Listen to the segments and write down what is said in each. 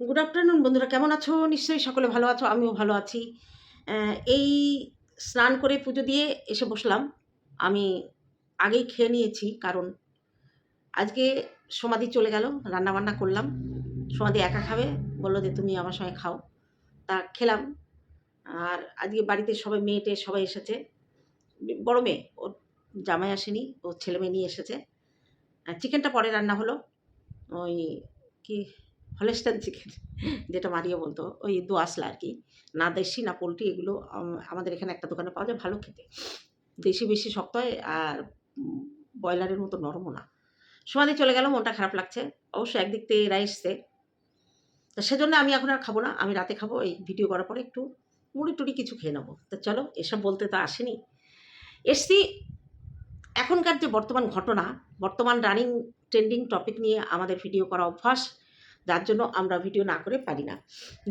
Good afternoon বন্ধুরা। কেমন আছো? নিশ্চয়ই সকলে ভালো আছো, আমিও ভালো আছি। এই স্নান করে পুজো দিয়ে এসে বসলাম। আমি আগেই খেয়ে নিয়েছি, কারণ আজকে সমাধি চলে গেল রান্না বান্না করলাম। সমাধি একা খাবে, বলল যে তুমি আমার সঙ্গে খাও। তা খেলাম। আর আজকে বাড়িতে সবাই মেয়ে টেয়ে সবাই এসেছে। বড় মেয়ে, ওর জামাই আসেনি ও ছেলে মেয়ে নিয়ে এসেছে। চিকেনটা পরে রান্না হলো। ওই কি হলেস্টান চিকেন, যেটা মারিও বলতো, ওই দোয়াশলা আর কি। না দেশি, না পোলট্রি, এগুলো আমাদের এখানে একটা দোকানে পাওয়া যায় ভালো খেতে। দেশি, বেশি শক্ত হয় আর ব্রয়লারের মতো নরমও না। সমাধি চলে গেল, মনটা খারাপ লাগছে। অবশ্য একদিক থেকে এরা এসছে। তো সেজন্য আমি এখন আর খাব না, আমি রাতে খাব, এই ভিডিও করার পরে একটু মুড়ি টুড়ি কিছু খেয়ে নেব। তা চলো, এসব বলতে তো আসেনি। এসছি, এখনকার যে বর্তমান ঘটনা, বর্তমান রানিং ট্রেন্ডিং টপিক নিয়ে আমাদের ভিডিও করা অভ্যাস যার জন্য আমরা ভিডিও না করে পারি না।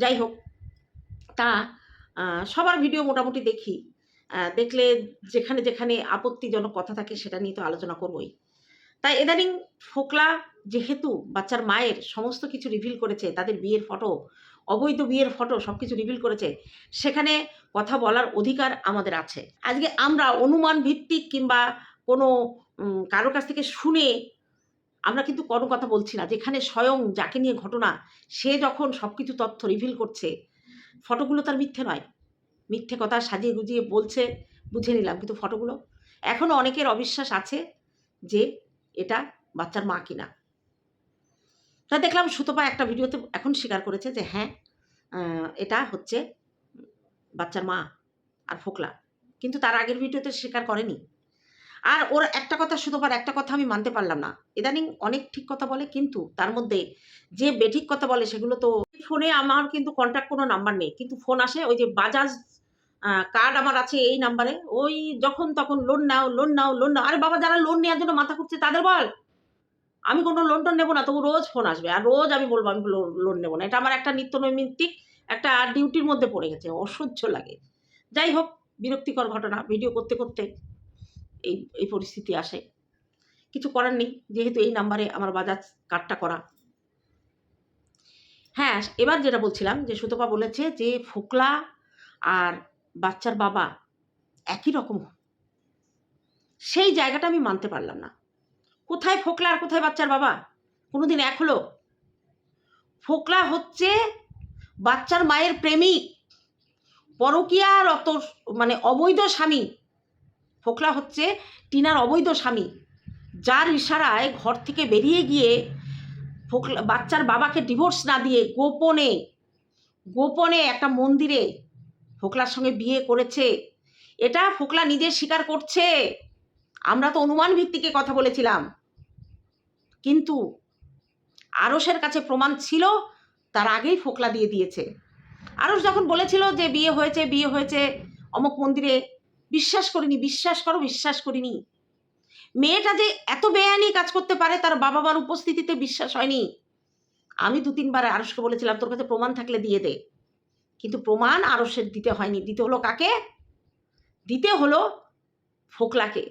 যাই হোক, তা সবার ভিডিও মোটামুটি দেখি। দেখলে যেখানে যেখানে আপত্তিজনক কথা থাকে সেটা নিয়ে তো আলোচনা করবই। তাই ইদানিং ফোকলা যেহেতু বাচ্চার মায়ের সমস্ত কিছু রিভিল করেছে, তাদের বিয়ের ফটো অবৈধ বিয়ের ফটো সব কিছু রিভিল করেছে, সেখানে কথা বলার অধিকার আমাদের আছে। আজকে আমরা অনুমান ভিত্তিক কিংবা কোনো কারোর কাছ থেকে শুনে আমরা কিন্তু কোনো কথা বলছি না। যেখানে স্বয়ং যাকে নিয়ে ঘটনা, সে যখন সব কিছু তথ্য রিভিল করছে ফটোগুলো তার মিথ্যে নয়। মিথ্যে কথা সাজিয়ে গুজিয়ে বলছে, বুঝে নিলাম কিন্তু ফটোগুলো এখনও অনেকের অবিশ্বাস আছে যে এটা বাচ্চার মা কিনা। তা দেখলাম সুতপা একটা ভিডিওতে এখন স্বীকার করেছে যে হ্যাঁ এটা হচ্ছে বাচ্চার মা আর ফোকলা। কিন্তু তার আগের ভিডিওতে স্বীকার করেনি। আর ওর একটা কথা সুতপার একটা কথা আমি মানতে পারলাম না। ইদানিং অনেক ঠিক কথা বলে, কিন্তু তার মধ্যে যে বেঠিক কথা বলে সেগুলো তো ফোনে আমার কিন্তু কন্ট্যাক্ট কোনো নাম্বার নেই। কিন্তু ফোন আসে, ওই যে বাজাজ কার্ড আমার আছে এই নাম্বারে ওই যখন তখন লোন নাও লোন নাও লোন নাও। আরে বাবা, যারা লোন নেওয়ার জন্য মাথা খুঁজছে তাদের বল। আমি কোনো লোন টোন নেব না, তবু রোজ ফোন আসবে। আর রোজ আমি বলব, আমি লোন নেব না। এটা আমার একটা নিত্য নৈমিত্তিক একটা ডিউটির মধ্যে পড়ে গেছে, অসহ্য লাগে। যাই হোক, বিরক্তিকর ঘটনা ভিডিও করতে করতে। এই এই পরিস্থিতি আসে। কিছু করার নেই, যেহেতু এই নাম্বারে আমার বাজাজ কার্ডটা করা। হ্যাঁ এবার যেটা বলছিলাম যে সুতপা বলেছে যে ফোকলা আর বাচ্চার বাবা একই রকম। সেই জায়গাটা আমি মানতে পারলাম না। কোথায় ফোকলা আর কোথায় বাচ্চার বাবা? কোনোদিন এক হলো। ফোকলা হচ্ছে বাচ্চার মায়ের প্রেমিক, পরকীয়া রত মানে অবৈধ স্বামী। ফোকলা হচ্ছে টিনার অবৈধ স্বামী, যার ইশারায় ঘর থেকে বেরিয়ে গিয়ে ফোকলা, বাচ্চার বাবাকে ডিভোর্স না দিয়ে গোপনে গোপনে একটা মন্দিরে ফোকলার সঙ্গে বিয়ে করেছে। এটা ফোকলা নিজে স্বীকার করছে। আমরা তো অনুমান ভিত্তিকে কথা বলেছিলাম। কিন্তু আরসের কাছে প্রমাণ ছিল, তার আগেই ফোকলা দিয়ে দিয়েছে। আরস যখন বলেছিল যে বিয়ে হয়েছে বিয়ে হয়েছে, অমুক মন্দিরে বিশ্বাস করিনি, বিশ্বাস করো, বিশ্বাস করিনি। মেয়েটা যে এত বেআইনি কাজ করতে পারে, তার বাবা মার উপস্থিতিতে বিশ্বাস হয়নি। আমি দু তিনবার আরসকে বলেছিলাম, তোর কাছে প্রমাণ থাকলে দিয়ে দে। কিন্তু প্রমাণ আরসের দিতে হয়নি। দিতে হলো কাকে? দিতে হলো ফোকলাকে।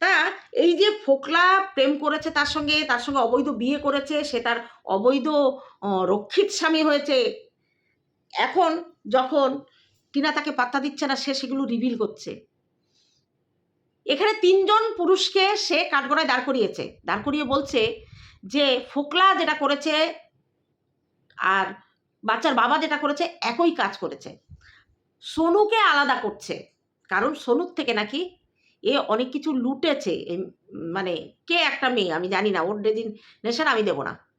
তা এই যে ফোকলা প্রেম করেছে তার সঙ্গে তার সঙ্গে অবৈধ বিয়ে করেছে, সে তার অবৈধ রক্ষিত স্বামী হয়েছে। এখন যখন টিনা তাকে পাত্তা দিচ্ছে না, সে সেগুলো রিভিল করছে। এখানে তিনজন পুরুষকে সে কাঠগড়ায় দাঁড় করিয়েছে। দাঁড় করিয়ে বলছে যে, ফোকলা যেটা করেছে আর বাচ্চার বাবা যেটা করেছে, একই কাজ করেছে। সোনুকে আলাদা করছে। কারণ সোনুর থেকে নাকি এ অনেক কিছু লুটেছে। মানে কে একটা মেয়ে, আমি জানি না, ওর ডেজিনেশন আমি দেবো না।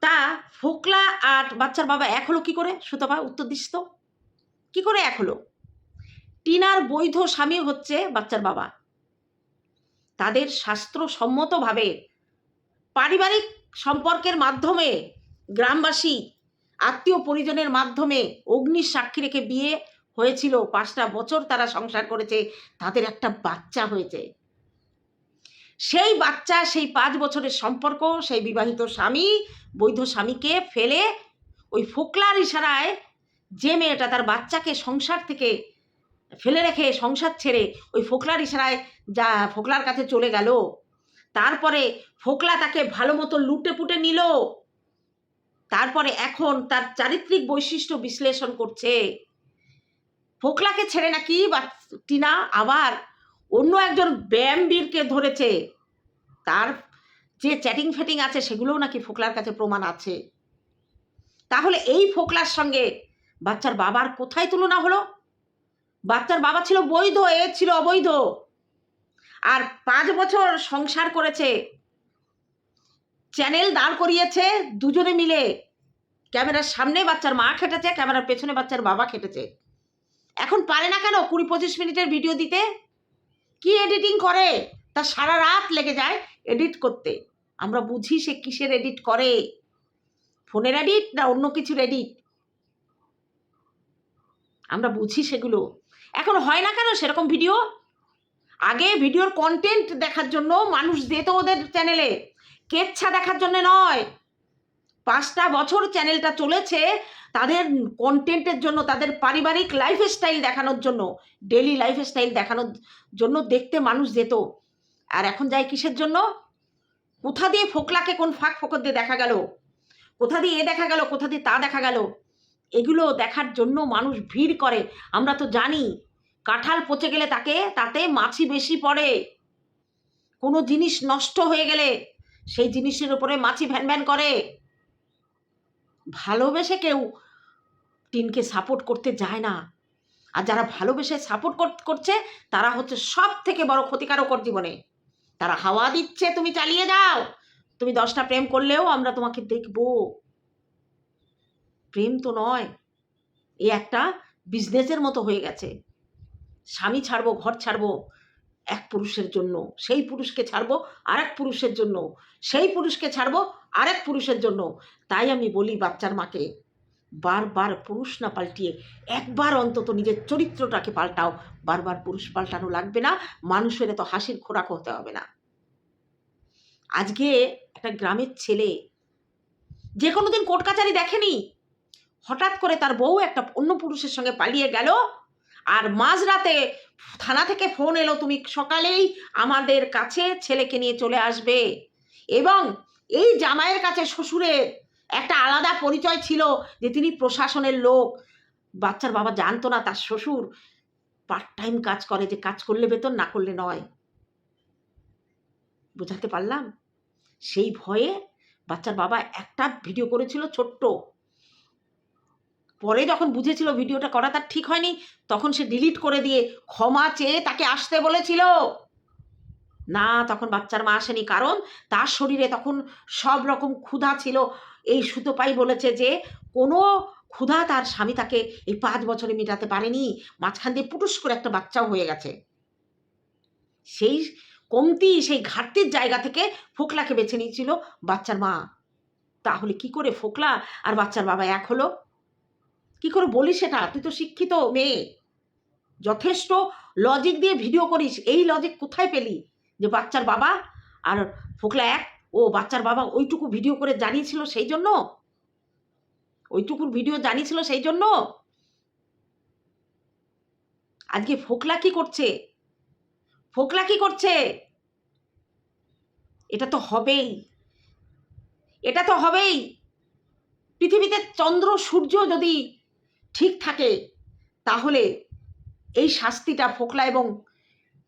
তা ফোকলা আর বাচ্চার বাবা এক হলো কী করে? সুতপা, উত্তর দিস তো। কি করে এক হলো? টিনার বৈধ স্বামী হচ্ছে বাচ্চার বাবা। তাদের শাস্ত্রসম্মতভাবে পারিবারিক সম্পর্কের মাধ্যমে গ্রামবাসী, আত্মীয় পরিজনের মাধ্যমে অগ্নির সাক্ষী রেখে বিয়ে হয়েছিল। পাঁচটা বছর তারা সংসার করেছে, তাদের একটা বাচ্চা হয়েছে। সেই বাচ্চা, সেই পাঁচ বছরের সম্পর্ক, সেই বিবাহিত স্বামী, বৈধ স্বামীকে ফেলে ওই ফোকলার ইশারায় যে মেয়েটা তার বাচ্চাকে সংসার থেকে ফেলে রেখে সংসার ছেড়ে ওই ফোকলার ইশারায় যা ফোকলার কাছে চলে গেল, তারপরে ফোকলা তাকে ভালো মতো লুটে পুটে নিল, তারপরে এখন তার চারিত্রিক বৈশিষ্ট্য বিশ্লেষণ করছে। ফোকলাকে ছেড়ে নাকি টিনা আবার অন্য একজন ব্যায়ামবীরকে ধরেছে। তার যে চ্যাটিং ফ্যাটিং আছে সেগুলোও নাকি ফোকলার কাছে প্রমাণ আছে। তাহলে এই ফোকলার সঙ্গে বাচ্চার বাবার কোথায় তুলনা হলো? বাচ্চার বাবা ছিল বৈধ, এ ছিল অবৈধ। আর পাঁচ বছর সংসার করেছে। চ্যানেল দাঁড় করিয়েছে দুজনে মিলে। ক্যামেরার সামনে বাচ্চার মা খেটেছে, ক্যামেরার পেছনে বাচ্চার বাবা খেটেছে। এখন পারে না কেন কুড়ি পঁচিশ মিনিটের ভিডিও দিতে? কি এডিটিং করে? তার সারা রাত লেগে যায় এডিট করতে। আমরা বুঝি সে কিসের এডিট করে? ফোনের এডিট না অন্য কিছুর এডিট? আমরা বুঝি সেগুলো। এখন হয় না কেন সেরকম ভিডিও আগে ভিডিওর কন্টেন্ট দেখার জন্য মানুষ যেত ওদের চ্যানেলে কেচ্ছা দেখার জন্য নয়। পাঁচটা বছর চ্যানেলটা চলেছে তাদের কন্টেন্টের জন্য, তাদের পারিবারিক লাইফস্টাইল দেখানোর জন্য ডেলি লাইফস্টাইল দেখানোর জন্য দেখতে মানুষ যেত। আর এখন যায় কিসের জন্য? কোথা দিয়ে ফোকলাকে কোন ফাঁক ফোকর দিয়ে দেখা গেল? কোথা দিয়ে এ দেখা গেল? কোথা দিয়ে তা দেখা গেল? এগুলো দেখার জন্য মানুষ ভিড় করে। আমরা তো জানি, কাঁঠাল পচে গেলে তাকে, তাতে মাছি বেশি পড়ে। কোনো জিনিস নষ্ট হয়ে গেলে সেই জিনিসের উপরে মাছি ভ্যান ভ্যান করে। ভালোবেসে কেউ টিনকে সাপোর্ট করতে যায় না। আর যারা ভালোবেসে সাপোর্ট করছে, তারা হচ্ছে সব থেকে বড় ক্ষতিকারকর জীবনে। তারা হাওয়া দিচ্ছে, তুমি চালিয়ে যাও! তুমি দশটা প্রেম করলেও আমরা তোমাকে দেখব। প্রেম তো নয়। এ একটা বিজনেসের মতো হয়ে গেছে। স্বামী ছাড়বো, ঘর ছাড়বো এক পুরুষের জন্য। সেই পুরুষকে ছাড়বো আরেক পুরুষের জন্য। সেই পুরুষকে ছাড়বো আরেক পুরুষের জন্য। তাই আমি বলি বাচ্চার মাকে, বারবার পুরুষ না পাল্টিয়ে একবার অন্তত নিজের চরিত্রটাকে পাল্টাও। বারবার পুরুষ পাল্টানো লাগবে না, মানুষের এত হাসির খোরাক হতে হবে না। আজকে একটা গ্রামের ছেলে, যে কোনো দিন কোর্ট কাচারি দেখেনি হঠাৎ করে তার বউ একটা অন্য পুরুষের সঙ্গে পালিয়ে গেল। আর মাঝরাতে থানা থেকে ফোন এলো, তুমি সকালেই আমাদের কাছে ছেলেকে নিয়ে চলে আসবে। এবং এই জামাইয়ের কাছে শ্বশুরের একটা আলাদা পরিচয় ছিল যে তিনি প্রশাসনের লোক। বাচ্চার বাবা জানতো না, তার শ্বশুর পার্ট টাইম কাজ করে, যে কাজ করলে বেতন, না করলে নয়। বোঝাতে পারলাম? সেই ভয়ে বাচ্চার বাবা একটা ভিডিও করেছিল ছোট্ট। পরে যখন বুঝেছিল ভিডিওটা করা তার ঠিক হয়নি, তখন সে ডিলিট করে দিয়ে ক্ষমা চেয়ে তাকে আসতে বলেছিল। না, তখন বাচ্চার মা আসেনি, কারণ তার শরীরে তখন সব রকম ক্ষুধা ছিল। এই সুতোপাই বলেছে যে, কোনো ক্ষুধা তার স্বামী তাকে এই পাঁচ বছরে মেটাতে পারেনি। মাঝখান দিয়ে পুটুস করে একটা বাচ্চাও হয়ে গেছে। সেই কমতি, সেই ঘাটতির জায়গা থেকে ফোকলাকে বেছে নিয়েছিল বাচ্চার মা। তাহলে কি করে ফোকলা আর বাচ্চার বাবা এক হলো? কি করে বলিস সেটা? তুই তো শিক্ষিত মেয়ে। যথেষ্ট লজিক দিয়ে ভিডিও করিস। এই লজিক কোথায় পেলি? যে বাচ্চার বাবা আর ফোকলা এক, ও বাচ্চার বাবা ওইটুকু ভিডিও করে জানিয়েছিল সেই জন্য? ওইটুকুর ভিডিও জানিয়েছিল সেই জন্য? আজকে ফোকলা কি করছে? ফোকলা কি করছে? এটা তো হবেই। এটা তো হবেই। পৃথিবীতে চন্দ্র, সূর্য যদি ঠিক থাকে, তাহলে এই শাস্তিটা ফোকলা এবং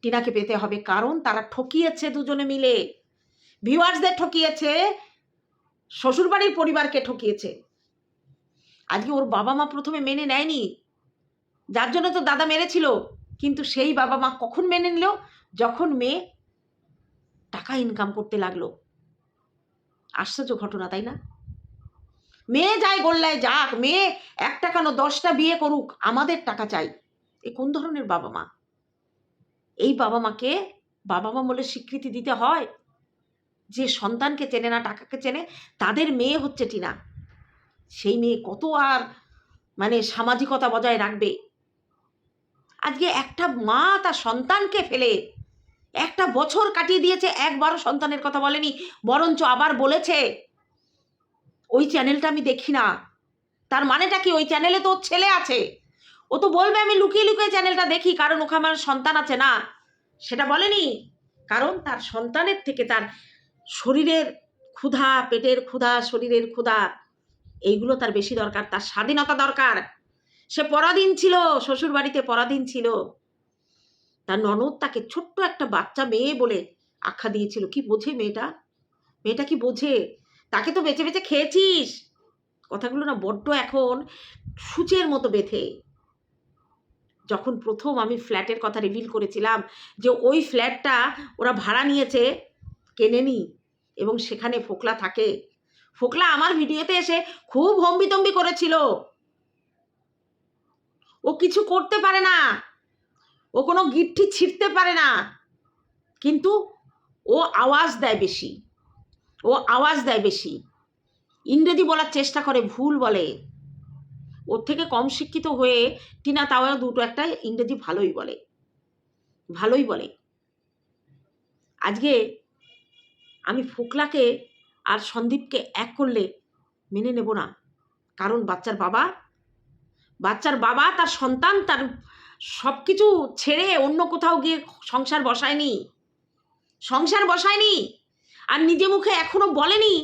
টিনাকে পেতে হবে। কারণ তারা ঠকিয়েছে দুজনে মিলে। ভিউয়ার্সদের ঠকিয়েছে, শ্বশুরবাড়ির পরিবারকে ঠকিয়েছে। আজকে ওর বাবা মা প্রথমে মেনে নেয়নি। যার জন্য তো দাদা মেরেছিল। কিন্তু সেই বাবা মা কখন মেনে নিল? যখন মেয়ে টাকা ইনকাম করতে লাগল। আশ্চর্য ঘটনা, তাই না? মেয়ে যায় গোল্লায় যাক, মেয়ে একটা কেন দশটা বিয়ে করুক, আমাদের টাকা চাই। এ কোন ধরনের বাবা মা? এই বাবা মাকে বাবা মা বলে স্বীকৃতি দিতে হয়? যে সন্তানকে চেনে না, টাকাকে চেনে, তাদের মেয়ে হচ্ছে টিনা। সেই মেয়ে কত আর মানে সামাজিকতা বজায় রাখবে? আজকে একটা মা তার সন্তানকে ফেলে, একটা বছর কাটিয়ে দিয়েছে, একবারও সন্তানের কথা বলেনি, বরঞ্চ আবার বলেছে ওই চ্যানেলটা আমি দেখি না। তার মানেটা কি? ওই চ্যানেলে তো ছেলে আছে। ও তো বলবে আমি লুকিয়ে লুকিয়ে চ্যানেলটা দেখি, কারণ ওখানে আমার সন্তান আছে না। সেটা বলেনি। কারণ তার সন্তানের থেকে তার শরীরের ক্ষুধা, পেটের ক্ষুধা, শরীরের ক্ষুধা, এইগুলো তার বেশি দরকার। তার স্বাধীনতা দরকার। সে পরাধীন ছিল শ্বশুর বাড়িতে পরাধীন ছিল। তার ননদ তাকে ছোট্ট একটা বাচ্চা মেয়ে বলে আখ্যা দিয়েছিল। কি বোঝে মেয়েটা? মেয়েটা কি বোঝে? তাকে তো বেঁচে বেঁচে খেয়েছিস। কথাগুলো না বড্ড এখন সূচের মতো বেঁধে। যখন প্রথম আমি ফ্ল্যাটের কথা রিভিল করেছিলাম যে ওই ফ্ল্যাটটা ওরা ভাড়া নিয়েছে, কেনেনি এবং সেখানে ফোকলা থাকে। ফোকলা আমার ভিডিওতে এসে খুব হম্বিতম্বি করেছিল। ও কিছু করতে পারে না। ও কোনো গিট্টি ছিঁড়তে পারে না। কিন্তু ও আওয়াজ দেয় বেশি। ও আওয়াজ দেয় বেশি। ইংরেজি বলার চেষ্টা করে, ভুল বলে। ওর থেকে কম শিক্ষিত হয়ে টিনা তাও দুটো একটা ইংরেজি ভালোই বলে। ভালোই বলে। আজকে আমি ফোকলাকে আর সন্দীপকে এক করলে মেনে নেব না। কারণ বাচ্চার বাবা বাচ্চার বাবা, তার সন্তান, তার সব কিছু ছেড়ে অন্য কোথাও গিয়ে সংসার বসায়নি। সংসার বসায়নি। আর নিজে মুখে এখনও বলেনি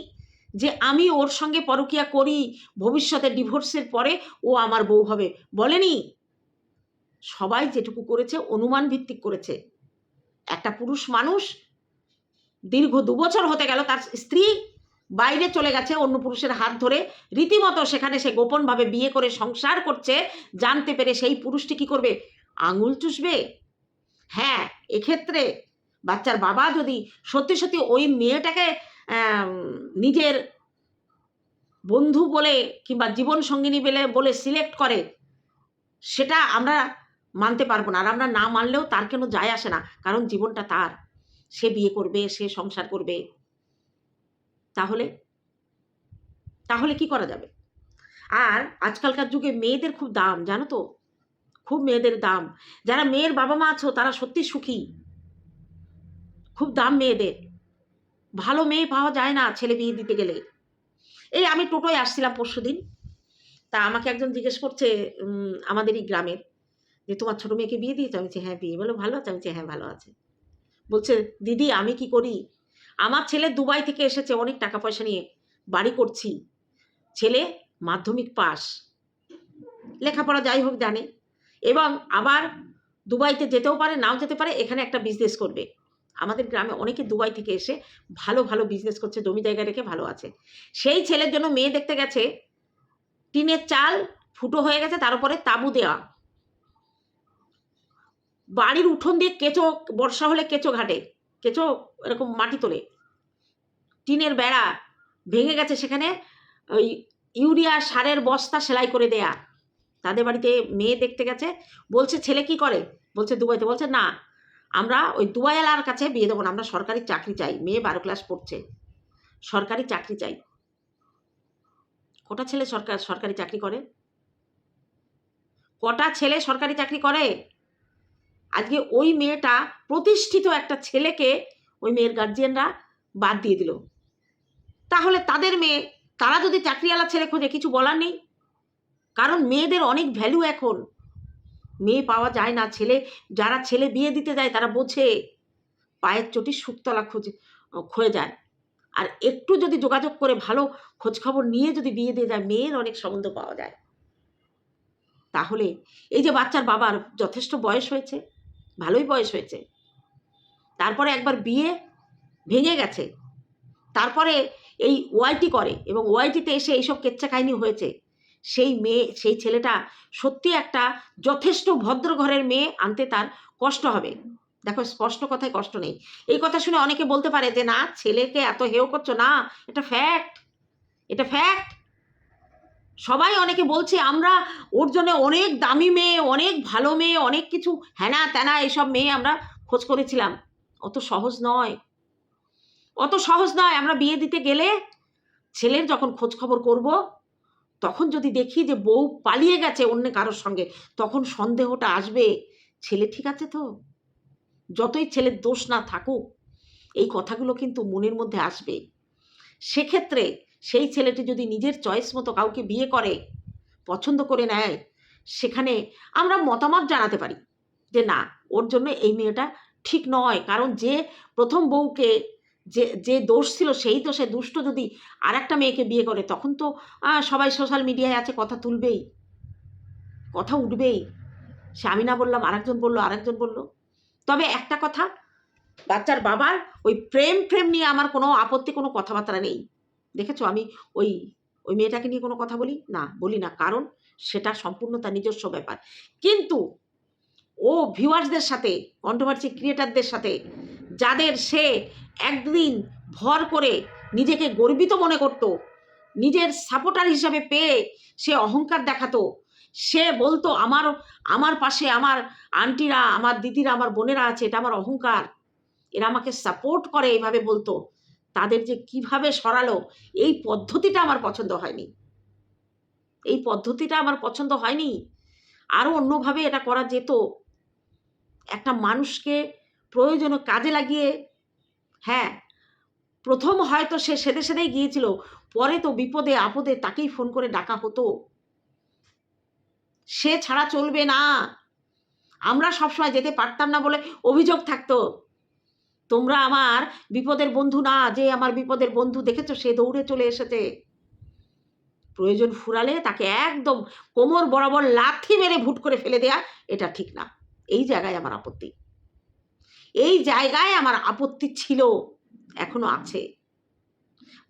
যে আমি ওর সঙ্গে পরকিয়া করি, ভবিষ্যতে ডিভোর্সের পরে ও আমার বউ হবে। বলেনি। সবাই যেটুকু করেছে, অনুমান ভিত্তিক করেছে। একটা পুরুষ মানুষ দীর্ঘ দু বছর হতে গেল, তার স্ত্রী বাইরে চলে গেছে, অন্য পুরুষের হাত ধরে। রীতিমতো সেখানে সে গোপনভাবে বিয়ে করে সংসার করছে, জানতে পেরে সেই পুরুষটি কি করবে? আঙুল চুষবে? হ্যাঁ এক্ষেত্রে বাচ্চার বাবা যদি সত্যি সত্যি ওই মেয়েটাকে নিজের বন্ধু বলে কিংবা জীবন সঙ্গিনী বলে বলে সিলেক্ট করে, সেটা আমরা মানতে পারব না। আর আমরা না মানলেও তার কেন যায় আসে না? কারণ জীবনটা তার। সে বিয়ে করবে, সে সংসার করবে। তাহলে তাহলে কি করা যাবে? আর আজকালকার যুগে মেয়েদের খুব দাম, জানো তো? খুব মেয়েদের দাম। যারা মেয়ের বাবা মা আছো, তারা সত্যি সুখী। খুব দাম মেয়েদের। ভালো মেয়ে পাওয়া যায় না ছেলে বিয়ে দিতে গেলে। এই আমি টোটোয় আসছিলাম পরশু দিন। তা আমাকে একজন জিজ্ঞেস করছে উম, আমাদেরই গ্রামের যে তোমার ছোটো মেয়েকে বিয়ে দিয়েছ? আমি হ্যাঁ বিয়ে। বলো ভালো আছে। আমি হ্যাঁ ভালো আছে। বলছে দিদি আমি কি করি? আমার ছেলে দুবাই থেকে এসেছে অনেক টাকা পয়সা নিয়ে বাড়ি করছি। ছেলে মাধ্যমিক পাস। লেখাপড়া যাই হোক জানে। এবং আবার দুবাইতে যেতেও পারে নাও যেতে পারে এখানে একটা বিজনেস করবে। আমাদের গ্রামে অনেকে দুবাই থেকে এসে ভালো ভালো বিজনেস করছে, জমি জায়গা রেখে ভালো আছে। সেই ছেলের জন্য মেয়ে দেখতে গেছে, টিনের চাল ফুটো হয়ে গেছে, তার উপরে তাবু দেওয়া। বাড়ির উঠোন দিয়ে কেঁচো, বর্ষা হলে কেঁচো ঘাটে, কেঁচো এরকম মাটি তোলে। টিনের বেড়া ভেঙে গেছে সেখানে, ওই ইউরিয়া সারের বস্তা সেলাই করে দেয়া। তাদের বাড়িতে মেয়ে দেখতে গেছে, বলছে, ছেলে কি করে? বলছে, দুবাইতে। বলছে, না। আমরা ওই দুয়ালার কাছে বিয়ে দেবো না, আমরা সরকারি চাকরি চাই, মেয়ে বারো ক্লাস পড়ছে। সরকারি চাকরি চাই। কটা ছেলে সরকার সরকারি চাকরি করে? কটা ছেলে সরকারি চাকরি করে? আজকে ওই মেয়েটা প্রতিষ্ঠিত একটা ছেলেকে ওই মেয়ের গার্জিয়ানরা বাদ দিয়ে দিল। তাহলে তাদের মেয়ে, তারা যদি চাকরিওয়ালা ছেলে খোঁজে, কিছু বলার নেই? কারণ মেয়েদের অনেক ভ্যালু এখন। মেয়ে পাওয়া যায় না, ছেলে, যারা ছেলে বিয়ে দিতে যায় তারা বোঝে পায়ের চটি সুক্তলা খুঁজে ক্ষয়ে যায়। আর একটু যদি যোগাযোগ করে ভালো খোঁজখবর নিয়ে যদি বিয়ে দিয়ে যায়, মেয়ের অনেক সম্বন্ধ পাওয়া যায়। তাহলে এই যে বাচ্চার বাবার যথেষ্ট বয়স হয়েছে, ভালোই বয়স হয়েছে, তারপরে একবার বিয়ে ভেঙে গেছে, তারপরে এই ওয়াইটি করে এবং ওয়াইটিতে এসে এইসব কেচ্ছা কাহিনী হয়েছে সেই মেয়ে, সেই ছেলেটা সত্যি একটা যথেষ্ট ভদ্র ঘরের মেয়ে আনতে তার কষ্ট হবে। দেখো, স্পষ্ট কথায় কষ্ট নেই। এই কথা শুনে অনেকে বলতে পারে যে, না, ছেলেকে এত হেও করছ, না, এটা ফ্যাক্ট এটা ফ্যাক্ট সবাই অনেকে বলছে, আমরা, ওর জন্য অনেক দামি মেয়ে, অনেক ভালো মেয়ে, অনেক কিছু, হ্যানা ত্যানা এইসব মেয়ে আমরা খোঁজ করেছিলাম। অত সহজ নয়। অত সহজ নয়, আমরা বিয়ে দিতে গেলে ছেলের যখন খোঁজ খবর করব তখন যদি দেখি যে বউ পালিয়ে গেছে অন্য কারোর সঙ্গে, তখন সন্দেহটা আসবে, ছেলে ঠিক আছে তো? যতই ছেলের দোষ না থাকুক, এই কথাগুলো কিন্তু মনের মধ্যে আসবে। সেক্ষেত্রে সেই ছেলেটি যদি নিজের চয়েস মতো কাউকে বিয়ে করে, পছন্দ করে নেয়, সেখানে আমরা মতামত জানাতে পারি যে না, ওর জন্য এই মেয়েটা ঠিক নয়। কারণ যে প্রথম বউকে যে যে দোষ ছিল সেই দোষে দুষ্ট যদি আর একটা মেয়েকে বিয়ে করে, তখন তো সবাই সোশ্যাল মিডিয়ায় আছে, কথা তুলবেই। কথা উঠবেই। সে আমি না বললাম, আরেকজন বলল আরেকজন বলল। তবে একটা কথা, বাচ্চার বাবার ওই প্রেম প্রেম নিয়ে আমার কোনো আপত্তি, কোনো কথাবার্তা নেই। দেখেছ? আমি ওই ওই মেয়েটাকে নিয়ে কোনো কথা বলি? না বলি না। কারণ সেটা সম্পূর্ণ তার নিজস্ব ব্যাপার। কিন্তু ও ভিউয়ার্সদের সাথে কন্ট্রোভার্সি ক্রিয়েটারদের সাথে যাদের সে একদিন ভর করে নিজেকে গর্বিত মনে করত, নিজের সাপোর্টার হিসাবে পেয়ে সে অহংকার দেখাতো। সে বলতো, আমার আমার পাশে আমার আন্টিরা আমার দিদিরা, আমার বোনেরা আছে, এটা আমার অহংকার। এরা আমাকে সাপোর্ট করে এইভাবে বলতো। তাদের যে কীভাবে সরালো, এই পদ্ধতিটা আমার পছন্দ হয়নি। এই পদ্ধতিটা আমার পছন্দ হয়নি। আরও অন্যভাবে এটা করা যেত। একটা মানুষকে প্রয়োজনে কাজে লাগিয়ে হ্যাঁ প্রথম হয়তো সে সেদে সেদেই গিয়েছিল, পরে তো বিপদে আপদে তাকেই ফোন করে ডাকা হতো। সে ছাড়া চলবে না। আমরা সবসময় যেতে পারতাম না বলে অভিযোগ থাকতো। তোমরা আমার বিপদের বন্ধু না, যে আমার বিপদের বন্ধু দেখেছ, সে দৌড়ে চলে এসেছে। প্রয়োজন ফুরালে তাকে একদম কোমর বরাবর লাথি মেরে ভুট করে ফেলে দেয়া, এটা ঠিক না। এই জায়গায় আমার আপত্তি। এই জায়গায় আমার আপত্তি ছিল, এখনও আছে।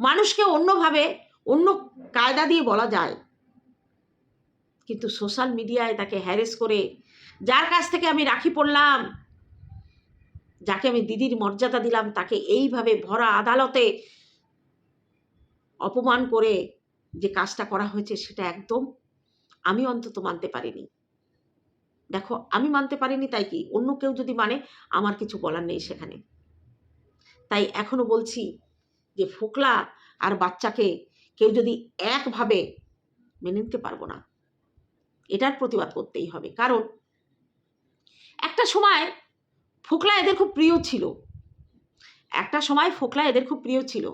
মানুষকে অন্যভাবে, অন্য কায়দা দিয়ে বলা যায়। কিন্তু সোশ্যাল মিডিয়ায় তাকে হ্যারেস করে, যার কাছ থেকে আমি রাখি পড়লাম, যাকে আমি দিদির মর্যাদা দিলাম, তাকে এইভাবে ভরা আদালতে অপমান করে যে কাজটা করা হয়েছে সেটা একদম আমি অন্তত মানতে পারিনি। দেখো, আমি মানতে পারিনি তাই কি? অন্য কেউ যদি মানে আমার কিছু বলার নেই সেখানে। তাই এখনও বলছি যে ফোকলা আর বাচ্চাকে কেউ যদি একভাবে মেনে নিতে পারব না, এটার প্রতিবাদ করতেই হবে। কারণ একটা সময় ফোকলা এদের খুব প্রিয় ছিল। একটা সময় ফোকলা এদের খুব প্রিয় ছিল।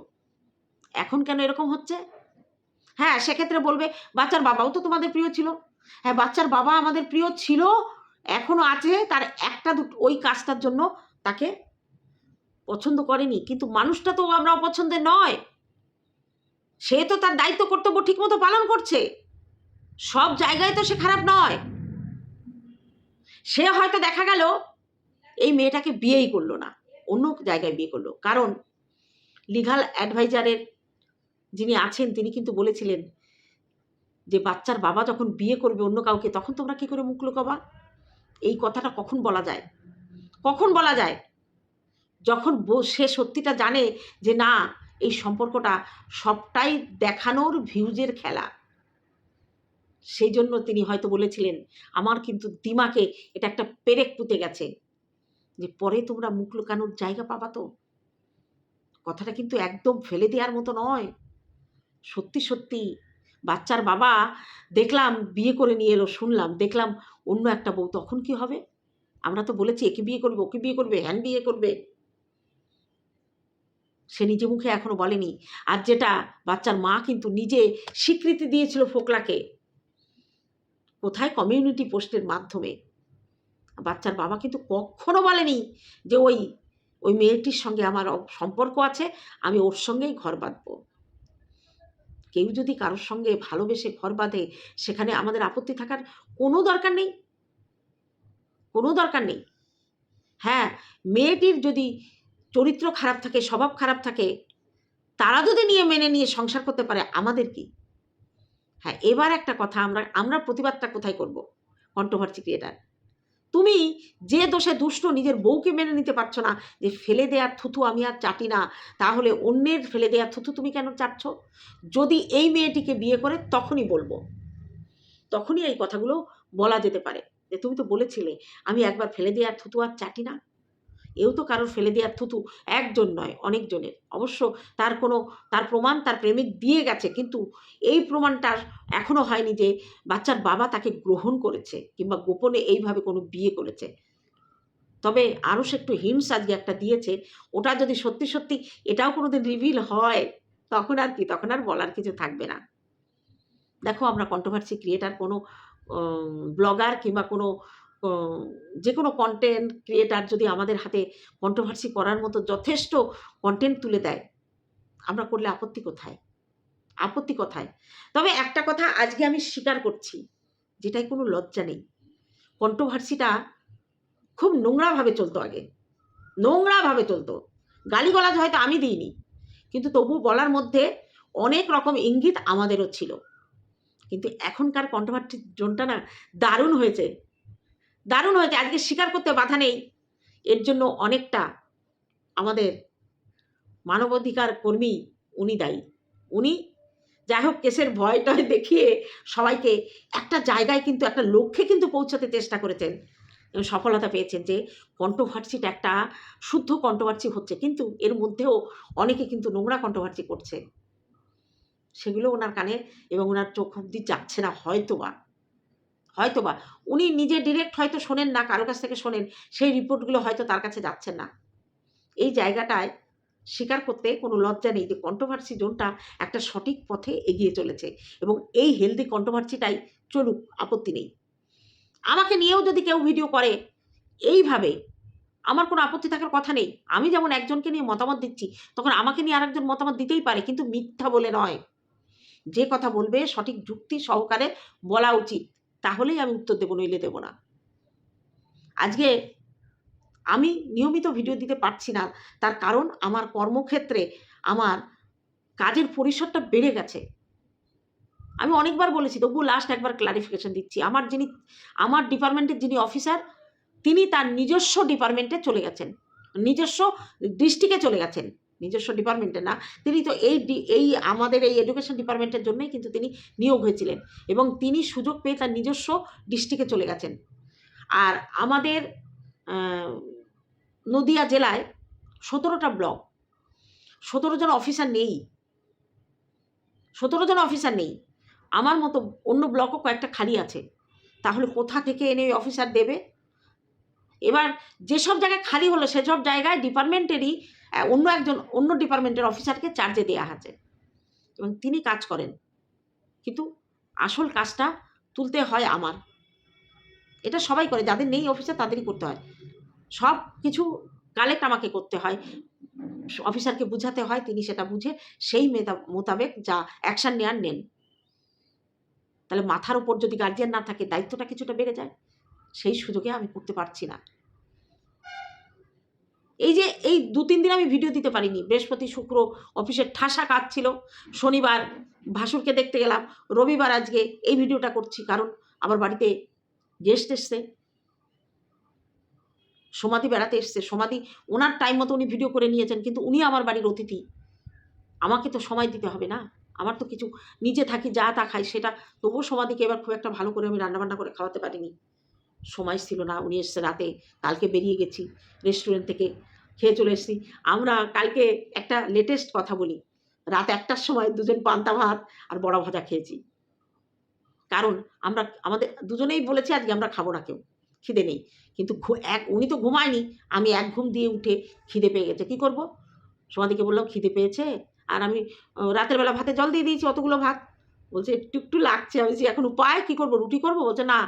এখন কেন এরকম হচ্ছে? হ্যাঁ সেক্ষেত্রে বলবে, বাচ্চার বাবাও তো তোমাদের প্রিয় ছিল। হ্যাঁ বাচ্চার বাবা আমাদের প্রিয় ছিল, এখনও আছে, তার একটা দুটো, ওই কাজটার জন্য তাকে পছন্দ করেনি। কিন্তু মানুষটা তো আমরা অপছন্দের নয়। সে তো তার দায়িত্ব, কর্তব্য ঠিকমতো পালন করছে। সব জায়গায় তো সে খারাপ নয়। সে হয়তো দেখা গেল, এই মেয়েটাকে বিয়েই করল না, অন্য জায়গায় বিয়ে করল। কারণ লিগাল অ্যাডভাইজারের যিনি আছেন, তিনি কিন্তু বলেছিলেন যে বাচ্চার বাবা যখন বিয়ে করবে অন্য কাউকে, তখন তোমরা কি করে মুখ লুকাবা? এই কথাটা কখন বলা যায়? কখন বলা যায়? যখন সে সত্যিটা জানে যে না, এই সম্পর্কটা সবটাই দেখানোর ভিউজের খেলা। সেই জন্য তিনি হয়তো বলেছিলেন, আমার কিন্তু দিমাকে এটা একটা পেরেক পুঁতে গেছে যে পরে তোমরা মুখ লুকানোর জায়গা পাবা তো? কথাটা কিন্তু একদম ফেলে দেওয়ার মতো নয়। সত্যি সত্যি বাচ্চার বাবা দেখলাম, বিয়ে করে নিয়ে এলো, শুনলাম, দেখলাম অন্য একটা বউ, তখন কি হবে? আমরা তো বলেছি, একে বিয়ে করবে, ওকে বিয়ে করবে, হ্যান বিয়ে করবে। সে নিজে মুখে এখনও বলেনি। আর যেটা বাচ্চার মা কিন্তু নিজে স্বীকৃতি দিয়েছিল ফোকলাকে। কোথায় কমিউনিটি পোস্টের মাধ্যমে? বাচ্চার বাবা কিন্তু কখনো বলেনি যে ওই ওই মেয়েটির সঙ্গে আমার সম্পর্ক আছে, আমি ওর সঙ্গেই ঘর বাঁধবো। কেউ যদি কারোর সঙ্গে ভালোবেসে ঘর বাঁধে, সেখানে আমাদের আপত্তি থাকার কোনো দরকার নেই। কোনো দরকার নেই। হ্যাঁ মেয়েটির যদি চরিত্র খারাপ থাকে, স্বভাব খারাপ থাকে, তারা যদি নিয়ে মেনে নিয়ে সংসার করতে পারে, আমাদের কি? হ্যাঁ এবার একটা কথা আমরা আমরা প্রতিবাদটা কোথায় করব? কন্ট্রোভার্সি ক্রিয়েটার তুমি যে দোষে দুষ্ট নিজের বউকে মেনে নিতে পারছ না, যে ফেলে দেওয়ার থুতু আমি আর চাটি না, তাহলে অন্যের ফেলে দেওয়ার থুতু তুমি কেন চাটছ? যদি এই মেয়েটিকে বিয়ে করে তখনই বলব। তখনই এই কথাগুলো বলা যেতে পারে। যে তুমি তো বলেছিলে, আমি একবার ফেলে দেওয়ার থুতু আর চাটি না। এও তো কারোর ফেলে দেওয়ার থুতু একজন নয়, অনেকজনের। অবশ্য তার কোনো, তার প্রমাণ তার প্রেমিক দিয়ে গেছে, কিন্তু এই প্রমাণটা এখনও হয়নি যে বাচ্চার বাবা তাকে গ্রহণ করেছে কিংবা গোপনে এইভাবে কোনো বিয়ে করেছে। তবে আরও সে একটু হিমস আজকে একটা দিয়েছে, ওটা যদি সত্যি সত্যি এটাও কোনোদিন রিভিল হয়, তখন আর কি, তখন আর বলার কিছু থাকবে না। দেখো আমরা কন্ট্রোভার্সি ক্রিয়েটার কোনো ব্লগার কিংবা কোনো যে কোনো কন্টেন্ট ক্রিয়েটার যদি আমাদের হাতে কন্ট্রোভার্সি করার মতো যথেষ্ট কন্টেন্ট তুলে দেয়, আমরা করলে আপত্তি কোথায়? আপত্তি কোথায়? তবে একটা কথা আজকে আমি স্বীকার করছি, যেটাই কোনো লজ্জা নেই। কন্ট্রোভার্সিটা খুব নোংরাভাবে চলতো আগে। নোংরাভাবে চলতো। গালিগলাজ হয়তো আমি দিইনি, কিন্তু তবু বলার মধ্যে অনেক রকম ইঙ্গিত আমাদেরও ছিল। কিন্তু এখনকার কন্ট্রোভার্সি জোনটা না দারুণ হয়েছে। দারুণ হয়েছে। আজকে স্বীকার করতে বাধা নেই। এর জন্য অনেকটা আমাদের মানবাধিকার কর্মী উনি দায়ী। উনি যাই হোক, কেসের ভয়টা দেখিয়ে সবাইকে একটা জায়গায় কিন্তু, একটা লক্ষ্যে কিন্তু পৌঁছাতে চেষ্টা করেছেন। এবং সফলতা পেয়েছেন যে কন্ট্রোভার্সিটা একটা শুদ্ধ কন্ট্রোভার্সি হচ্ছে। কিন্তু এর মধ্যেও অনেকে কিন্তু নোংরা কন্ট্রোভার্সি করছে। সেগুলো ওনার কানে এবং ওনার চোখ অব্দি যাচ্ছে না, হয়তোবা। হয়তোবা। উনি নিজে ডিরেক্ট হয়তো শোনেন না, কারও কাছ থেকে শোনেন, সেই রিপোর্টগুলো হয়তো তার কাছে যাচ্ছে না। এই জায়গাটায় স্বীকার করতে কোনো লজ্জা নেই যে কন্ট্রোভার্সি জোনটা একটা সঠিক পথে এগিয়ে চলেছে এবং এই হেলদি কন্ট্রোভার্সিটাই চলুক, আপত্তি নেই। আমাকে নিয়েও যদি কেউ ভিডিও করে, এইভাবে আমার কোনো আপত্তি থাকার কথা নেই। আমি যেমন একজনকে নিয়ে মতামত দিচ্ছি, তখন আমাকে নিয়ে আরেকজন মতামত দিতেই পারে, কিন্তু মিথ্যা বলে নয়। যে কথা বলবে, সঠিক যুক্তি সহকারে বলা উচিত। তাহলেই আমি উত্তর দেবো, নইলে দেবো না। আজকে আমি নিয়মিত ভিডিও দিতে পারছি না, তার কারণ আমার কর্মক্ষেত্রে আমার কাজের পরিসরটা বেড়ে গেছে। আমি অনেকবার বলেছি, তবুও লাস্ট একবার ক্লারিফিকেশন দিচ্ছি, আমার যিনি, আমার ডিপার্টমেন্টের যিনি অফিসার তিনি তার নিজস্ব ডিপার্টমেন্টে চলে গেছেন, নিজস্ব ডিস্ট্রিক্টে চলে গেছেন। নিজস্ব ডিপার্টমেন্টে না, তিনি তো এই এই আমাদের এই এডুকেশন ডিপার্টমেন্টের জন্যই কিন্তু তিনি নিয়োগ হয়েছিলেন এবং তিনি সুযোগ পেয়ে তার নিজস্ব ডিস্ট্রিক্টে চলে গেছেন। আর আমাদের নদিয়া জেলায় সতেরোটা ব্লক সতেরো জন অফিসার নেই। সতেরো জন অফিসার নেই। আমার মতো অন্য ব্লকও কয়েকটা খালি আছে। তাহলে কোথা থেকে এনে ওই অফিসার দেবে? এবার যেসব জায়গায় খালি হলো, সেসব জায়গায় ডিপার্টমেন্টেরই অন্য একজন, অন্য ডিপার্টমেন্টের অফিসারকে চার্জে দেওয়া আছে। এবং তিনি কাজ করেন। কিন্তু আসল কাজটা তুলতে হয় আমার। এটা সবাই করে, যাদের নেই অফিসার তাদেরই করতে হয়। সব কিছু কালেক্ট আমাকে করতে হয়। অফিসারকে বুঝাতে হয়, তিনি সেটা বুঝে সেই মেতা- মোতাবেক যা অ্যাকশান নেওয়ার নেন। তাহলে মাথার উপর যদি গার্জিয়ান না থাকে, দায়িত্বটা কিছুটা বেড়ে যায়। সেই সুযোগে আমি করতে পারছি না। এই যে এই দু, তিন দিন আমি ভিডিও দিতে পারিনি। বৃহস্পতি, শুক্র অফিসের ঠাসা কাজ ছিল। শনিবার ভাসুরকে দেখতে গেলাম। রবিবার আজকে এই ভিডিওটা করছি, কারণ আমার বাড়িতে গেস্ট এসছে। সমাধি বেড়াতে এসছে। সমাধি, ওনার টাইম মতো উনি ভিডিও করে নিয়েছেন, কিন্তু উনি আমার বাড়ির অতিথি। আমাকে তো সময় দিতে হবে না। আমার তো কিছু নিজে থাকি, যা তা খাই, সেটা তবুও সমাধিকে এবার খুব একটা ভালো করে আমি রান্নাবান্না করে খাওয়াতে পারিনি। সময় ছিল না। উনি এসছে রাতে। কালকে বেরিয়ে গেছি রেস্টুরেন্ট থেকে। খেয়ে চলে এসেছি। আমরা কালকে একটা লেটেস্ট কথা বলি। রাত একটার সময় দুজন পান্তা ভাত আর বড়া ভাজা খেয়েছি। কারণ আমরা, আমাদের দুজনেই বলেছি আজকে আমরা খাব না কেউ, খিদে নেই। কিন্তু এক, উনি তো ঘুমায়নি, আমি এক ঘুম দিয়ে উঠে খিদে পেয়ে গেছে। কি করব? সমাধিকে বললাম, খিদে পেয়েছে? আর আমি রাতের বেলা ভাতে জল দিয়ে দিয়েছি অতগুলো ভাত। বলছে, একটু একটু লাগছে। আমি এখন উপায় কি করব? রুটি করব? বলছে, না,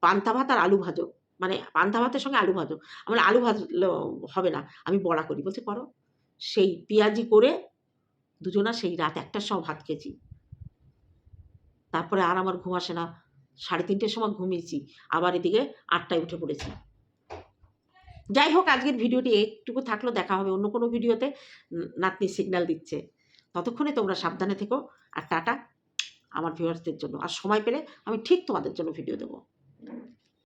পান্তা ভাত আর আলু ভাজো। মানে পান্তা ভাতের সঙ্গে আলু ভাজো। আমার আলু ভাজলে হবে না, আমি বড়া করি। বলছে, করো। সেই পেঁয়াজি করে দুজনা সেই রাত একটার সময় ভাত খেয়েছি। তারপরে আর আমার ঘুম আসে না। সাড়ে তিনটের সময় ঘুমিয়েছি। আবার এদিকে আটটায় উঠে পড়েছি। যাই হোক, আজকের ভিডিওটি একটুকু থাকল, দেখা হবে অন্য কোনো ভিডিওতে। নাতনি সিগন্যাল দিচ্ছে। ততক্ষণে তোমরা সাবধানে থেকো আর টাটা আমার ভিউয়ার্সদের জন্য। আর সময় পেলে আমি ঠিক তোমাদের জন্য ভিডিও দেবো।